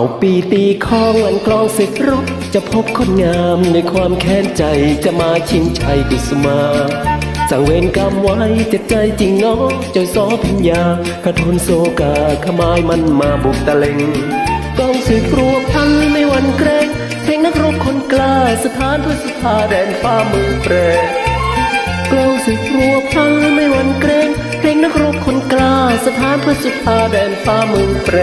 ป่าปีตีข้องอันกลองศึกรบ จะพบคนงามในความแค้นใจจะมาชิงชัยกุสมา สั่งเวรกรรมไว้จ็บใจจริงเนาะเจ้าสอพิญญาขทนโซกาขมายมันมาบุกตะเลงกองศึกรวบพันไม่หวันเกรงเพลงนักรบคนกล้าสถานพุทธภาแดนฟ้ามือแปรกองศึกรัวพังไม่หวั่นเกรงเพลงนักรบคนกล้าสถานเพื่อสุภาแดนฟ้ามือแปร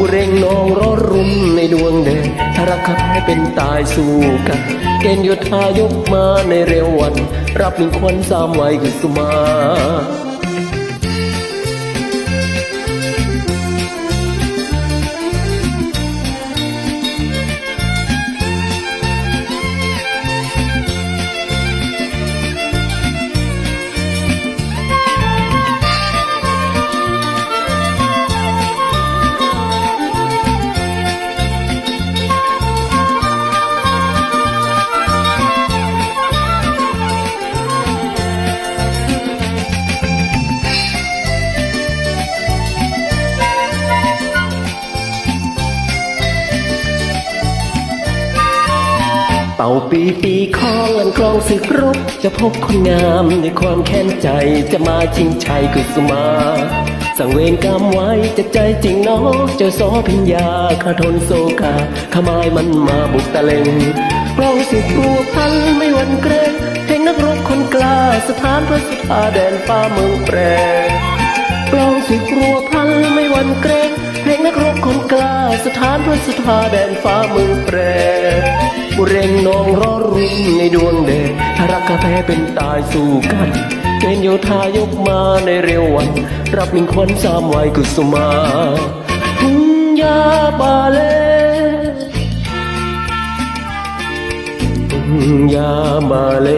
อุเร่งนองร้อนรุมในดวงเดงถ้ารักขับให้เป็นตายสู้กันเกณฑ์โยธายกมาในเร็ววัน รับมิงควันสามไว้คือสุมา เป่าปีตีคองลันกลองศึกรบ จะพบคนงามในความแค้นใจจะมาชิงชัยกุสุมา สังเวรกรรมไว้จะใจจริงเนาะเจ้าสอพิญญาข้าทนโซกาขมายมันมาบุกตะเลงกลองศึกรัวพันไม่หวั่นเกรงเพลงนักรบคนกล้าสถานพระสุธาแดนฟ้าเมืองแปรกลองศึกรัวพันไม่หวั่นเกรงเพลงนักรบคนกล้าสถานพระสุธาแดนฟ้าเมืองแปร เร่งนองร้อนรุ่มในดวงเดชถ้ารักกาแพ้เป็นตายสู้กันเกณฑ์โยธายกมาในเร็ววัน รับมิงควันสามวัยกุสุมาหุนยาบาเลหุนยาบาเล